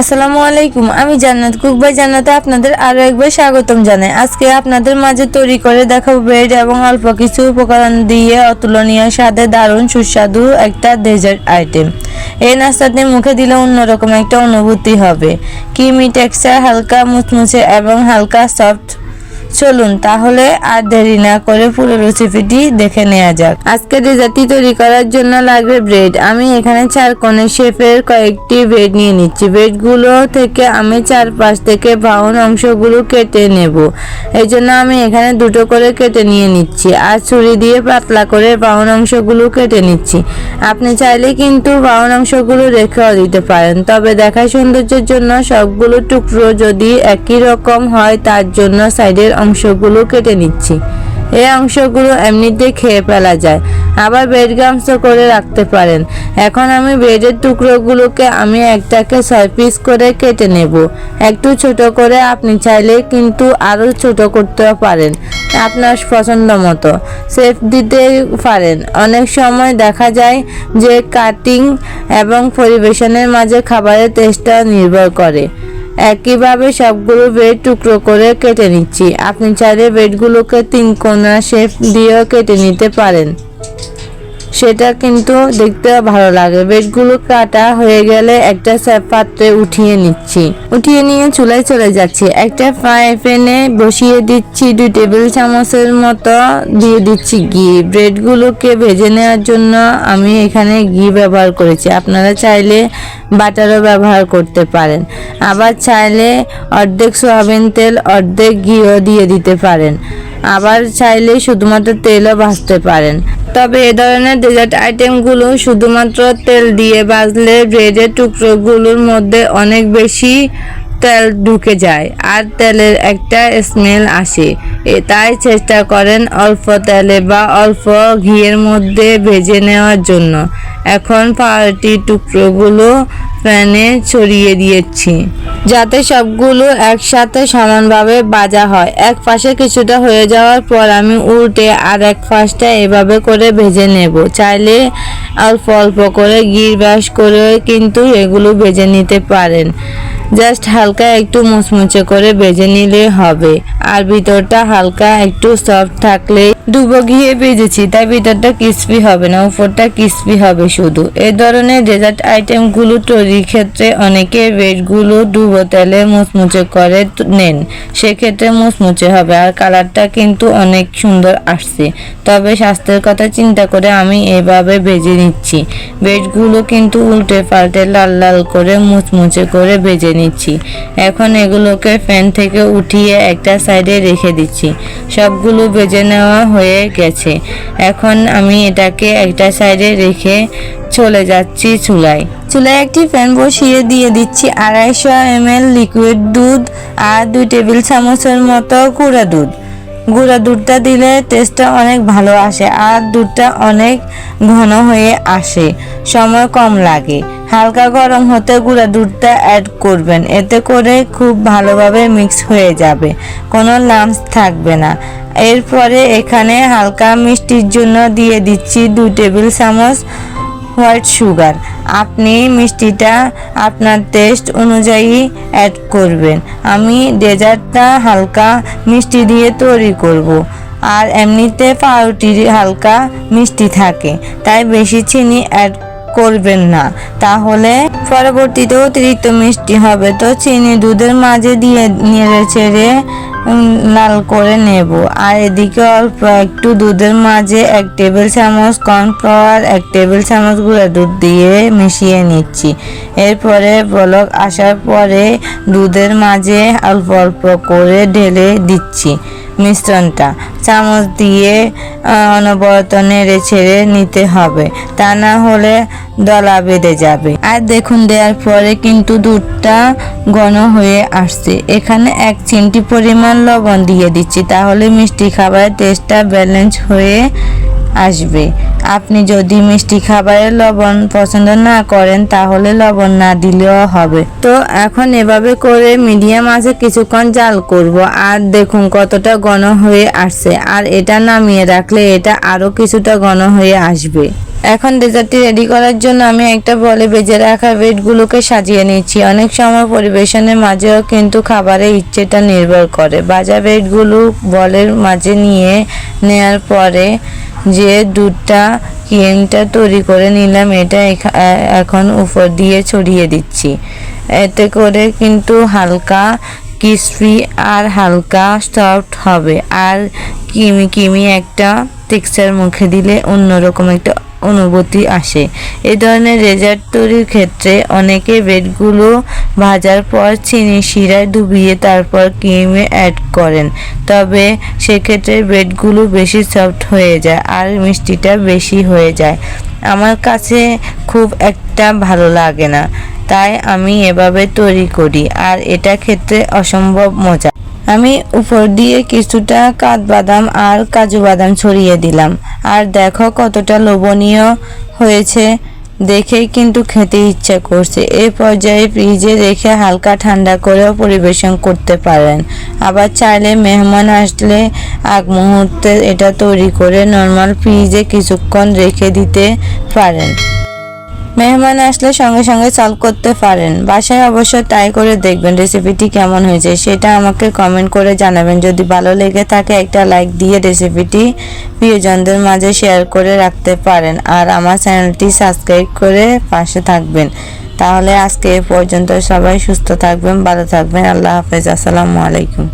আসসালামু আলাইকুম, আমি জান্নাত কুক বাই জান্নাতে আপনাদের আরও একবার স্বাগতম জানাই। আজকে আপনাদের মাঝে তৈরি করে দেখাবো ব্রেড এবং অল্প কিছু উপকরণ দিয়ে অতুলনীয়, স্বাদে দারুণ, সুস্বাদু একটা ডেজার্ট আইটেম। এই নাস্তাতে মুখে দিলে অন্যরকম একটা অনুভূতি হবে। কিমি, টেক্সচার, হালকা মুচমুচে এবং হালকা সফট চলুন তাহলে আর দেরি না করে পুরো রেসিপিটি দেখে নেওয়া যাক। আজকে ডেজার্টটি তৈরি করার জন্য লাগবে ব্রেড আমি এখানে চার কোণে শেপের কয়েকটি ব্রেড নিয়ে নিচ্ছি। ব্রেডগুলো থেকে আমি চার পাশ থেকে বাউন অংশগুলো কেটে নেব। এই জন্য আমি এখানে দুটো করে কেটে নিয়ে নিচ্ছি। আর ছুরি দিয়ে পাতলা করে বাউন অংশগুলো কেটে নিচ্ছি। আপনি চাইলে কিন্তু বাউন অংশগুলো রেখেও দিতে পারেন। তবে দেখার সৌন্দর্যের জন্য সবগুলো টুকরো যদি একই রকম হয়, তার জন্য সাইডের অংশগুলো কেটে নিচ্ছি। এই অংশগুলো এমনিতে খেয়ে ফেলা যায়। আবার ব্রেড গামস করে রাখতে পারেন। এখন আমি ব্রেডের টুকরোগুলোকে আমি একটাকে ছয় পিস করে কেটে নেব। একটু ছোট করে আপনি চাইলে কিন্তু আরও ছোট করতেও পারেন। আপনার পছন্দ মতো। সেফ দিতে পারেন। অনেক সময় দেখা যায় যে কাটিং এবং পরিবেশনের মাঝে খাবারের টেস্টটা নির্ভর করে। একইভাবে সবগুলো বেড টুকরো করে কেটে নিচ্ছি। আপনি চাইলে বেডগুলোকে তিন কোনা শেপ দিয়েও কেটে নিতে পারেন। সেটা কিন্তু দেখতে ভালো লাগে। বেডগুলো কাটা হয়ে গেলে একটা পাত্রে উঠিয়ে নিচ্ছি। উঠিয়ে নিয়ে চুলায় চলে যাচ্ছি। একটা ফ্রাই প্যানে বসিয়ে দিচ্ছি দুই টেবিল চামচের মতো, দিয়ে দিচ্ছি ঘি। ব্রেডগুলোকে ভেজে নেওয়ার জন্য আমি এখানে ঘি ব্যবহার করেছি। আপনারা চাইলে বাটারও ব্যবহার করতে পারেন। আবার চাইলে অর্ধেক সয়াবিন তেল, অর্ধেক ঘিও দিয়ে দিতে পারেন। আবার চাইলে শুধুমাত্র তেলও ভাজতে পারেন। তবে এ ধরনের ডেজার্ট আইটেমগুলো শুধুমাত্র তেল দিয়ে ভাজলে ব্রেডের টুকরোগুলোর মধ্যে অনেক বেশি তেল ঢুকে যায় আর তেলের একটা স্মেল আসে। তাই চেষ্টা করেন অল্প তেলে বা অল্প ঘিয়ের মধ্যে ভেজে নেওয়ার জন্য। এখন পাউরুটি টুকরোগুলো প্যানে ছড়িয়ে দিয়েছি। যাতে সবগুলো একসাথে সমানভাবে বাজা হয়। এক পাশে কিছুটা হয়ে যাওয়ার পর আমি উল্টে আর এক পাশটা এভাবে করে ভেজে নেব। চাইলে অল্প অল্প করে গির ব্যাস করে কিন্তু এগুলো ভেজে নিতে পারেন। জাস্ট হালকা একটু মুচমুচে করে ভেজে নিলে হবে। আর ভিতরটা হালকা একটু সফট থাকলে ডুবো ঘিয়ে ভেজেছি, তাই ভিতরটা ক্রিস্পি হবে না, উপরটা ক্রিস্পি হবে শুধু। এই ধরনের ডেজার্ট আইটেমগুলো তৈরির ক্ষেত্রে অনেকে ব্রেডগুলো ডুবো তেলে মুচমুচে করে নেন। সেক্ষেত্রে মুচমুচে হবে আর কালারটা কিন্তু অনেক সুন্দর আসছে। তবে স্বাস্থ্যের কথা চিন্তা করে আমি এভাবে ভেজে নিচ্ছি। ব্রেডগুলো কিন্তু উল্টে পাল্টে লাল লাল করে মুচমুচে করে ভেজে নিচ্ছি। এখন এগুলোকে ফ্যান থেকে উঠিয়ে একটা সাইডে রেখে দিচ্ছি। সবগুলো ভেজে নেওয়া হয়ে গেছে। এখন আমি এটাকে একটা সাইডে রেখে চলে যাচ্ছি চুলায়। চুলায় একটি ফ্যান বসিয়ে দিয়ে দিচ্ছি আড়াইশো এমএল, লিকুইড দুধ আর দুই টেবিল চামচের মতো গুঁড়া দুধ। গুঁড়া দুধটা দিলে টেস্টটা অনেক ভালো আসে আর দুধটা অনেক ঘন হয়ে আসে, সময় কম লাগে। হালকা গরম হতে গুঁড়া দুধটা অ্যাড করবেন, এতে করে খুব ভালোভাবে মিক্স হয়ে যাবে, কোনো লাম্পস থাকবে না। এরপরে এখানে হালকা মিষ্টির জন্য দিয়ে দিচ্ছি দুই টেবিল চামচ হোয়াইট সুগার আপনি মিষ্টিটা আপনার টেস্ট অনুযায়ী অ্যাড করবেন আমি ডেজার্টটা হালকা মিষ্টি দিয়ে তৈরি করব। আর এমনিতে পাউরুটির হালকা মিষ্টি থাকে, তাই বেশি চিনি অ্যাড করবেন না। তাহলে পরবর্তীতে অতিরিক্ত মিষ্টি হবে। তো চিনি দুধের মাঝে দিয়ে নেড়ে উম, লাল করে নেব। আর এদিকে অল্প একটু দুধের মাঝে এক টেবিল চামচ কর্নফ্লাওয়ার এক টেবিল চামচ গুঁড়া দুধ দিয়ে মিশিয়ে নিচ্ছি। এরপরে বলক আসার পরে দুধের মাঝে অল্প অল্প করে ঢেলে দিচ্ছি। মিশ্রণটা। চামচ দিয়ে অনবরত নেড়ে ছেড়ে নিতে হবে। তা না হলে দলা বেঁধে যাবে। আর দেখুন, দেওয়ার পরে কিন্তু দুধটা ঘন হয়ে আসছে। এখানে এক চিমটি পরিমাণ লবণ দিয়ে দিচ্ছি। তাহলে মিষ্টি খাবারের টেস্টটা ব্যালেন্স হয়ে আসবে। আপনি যদি মিষ্টি খাবারের লবণ পছন্দ না করেন, তাহলে লবণ না দিলেও হবে। তো এখন এভাবে করে মিডিয়াম আছে কিছুক্ষণ জাল করব। আর দেখুন কতটা ঘন হয়ে আসছে। আর এটা নামিয়ে রাখলে এটা আরও কিছুটা ঘন হয়ে আসবে। এখন ডেজার্টটি রেডি করার জন্য আমি একটা বলে বেজে রাখা বেডগুলোকে সাজিয়ে নিচ্ছি। অনেক সময় পরিবেশনের মাঝেও কিন্তু খাবারের ইচ্ছেটা নির্ভর করে। ভাজা বেডগুলো বলের মাঝে নিয়ে নেয়ার পরে যে দুটা কেনটা তৈরি করে নিলাম, এটা এখা- এখন উপর দিয়ে ছড়িয়ে দিচ্ছি। এতে করে কিন্তু হালকা ক্রিসপি আর হালকা সফট হবে। আর কিমি কিমি একটা টেক্সচার মুখে দিলে অন্যরকম একটা অনুভূতি আসে। এই ধরনের রেজার্ট তৈরির ক্ষেত্রে অনেকে বেডগুলো ভাজার পর চিনি শিরায় ডুবিয়ে তারপর ক্রিমে অ্যাড করেন। তবে সেক্ষেত্রে বেডগুলো বেশি সফট হয়ে যায় আর মিষ্টিটা বেশি হয়ে যায়। আমার কাছে খুব একটা ভালো লাগে না, তাই আমি এভাবে তৈরি করি আর এটা খেতে অসম্ভব মজা। আমি উপর দিয়ে কিছুটা কাঠবাদাম আর কাজু বাদাম ছড়িয়ে দিলাম। আর দেখো কতটা লোভনীয় হয়েছে। দেখে কিন্তু খেতে ইচ্ছা করছে। এই পর্যায়ে ফ্রিজে রেখে হালকা ঠান্ডা করেও পরিবেশন করতে পারেন। আবার চাইলে মেহমান আসলে আগ মুহূর্তে এটা তৈরি করে নর্মাল ফ্রিজে কিছুক্ষণ রেখে দিতে পারেন। মেহমান আসলে সঙ্গে সঙ্গে চাল করতে পারেন। বাসায় অবশ্য ট্রাই করে দেখবেন রেসিপিটি কেমন হয়েছে। সেটা আমাকে কমেন্ট করে জানাবেন। যদি ভালো লেগে থাকে একটা লাইক দিয়ে রেসিপিটি প্রিয়জনদের মাঝে শেয়ার করে রাখতে পারেন। আর আমার চ্যানেলটি সাবস্ক্রাইব করে পাশে থাকবেন। তাহলে আজকে এ পর্যন্ত সবাই সুস্থ থাকবেন, ভালো থাকবেন। আল্লাহ হাফেজ। আসসালামু আলাইকুম।